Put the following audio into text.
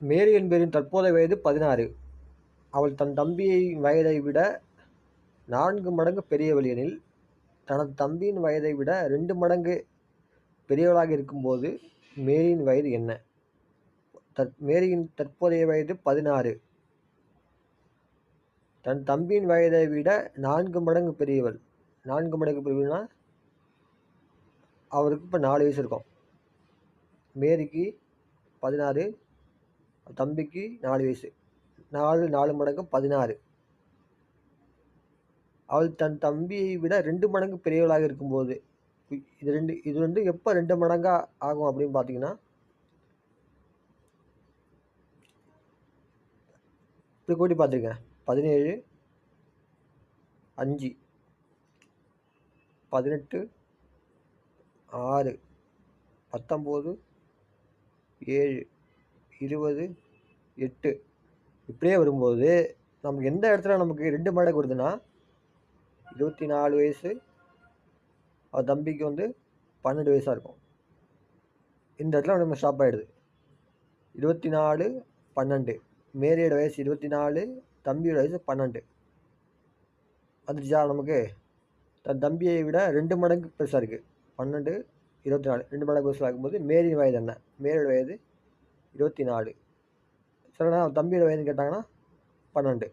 மேரி என்பவரின் தற்போதைய வயது பதினாறு. அவள் தன் தம்பியின் வயதை விட நான்கு மடங்கு பெரியவள் எனில் தனது தம்பியின் வயதை விட ரெண்டு மடங்கு பெரியவளாக இருக்கும்போது மேரியின் வயது என்ன? தற் மேரியின் தற்போதைய வயது பதினாறு. தன் தம்பியின் வயதை விட நான்கு மடங்கு பெரியவள். நான்கு மடங்கு பெரியவள்னா அவருக்கு இப்போ நாலு வயசு இருக்கும். மேரிக்கு பதினாறு தம்பிக்கு நாலு வயசு. நாலு நாலு மடங்கு பதினாறு. அவள் தன் தம்பியை விட ரெண்டு மடங்கு பெரியவளாக இருக்கும்போது இது ரெண்டு இது வந்து எப்போ ரெண்டு மடங்காக ஆகும் அப்படின்னு பார்த்தீங்கன்னா இப்படி கூட்டி பார்த்துருக்கேன் பதினேழு அஞ்சு பதினெட்டு ஆறு பத்தொம்போது ஏழு. இருபது எட்டு. இப்படியே வரும்போது நமக்கு எந்த இடத்துல நமக்கு ரெண்டு மடங்கு வருதுன்னா இருபத்தி நாலு வயசு அவர் தம்பிக்கு வந்து பன்னெண்டு வயசாக இருக்கும். இந்த இடத்துல நம்ம ஸ்டாப் ஆகிடுது இருபத்தி நாலு பன்னெண்டு. மேரியோட வயசு இருபத்தி நாலு தம்பியோட வயசு பன்னெண்டு. வந்துச்சா நமக்கு? தன் தம்பியை விட ரெண்டு மடங்கு பெருசாக இருக்குது பன்னெண்டு இருபத்தி நாலு ரெண்டு மடங்கு பெருசாக இருக்கும்போது மேரியின் வயது என்ன? மேரியோட வயது இருபத்தி நாலு. சரிண்ணா தம்பியோட வயதுன்னு கேட்டாங்கன்னா பன்னெண்டு.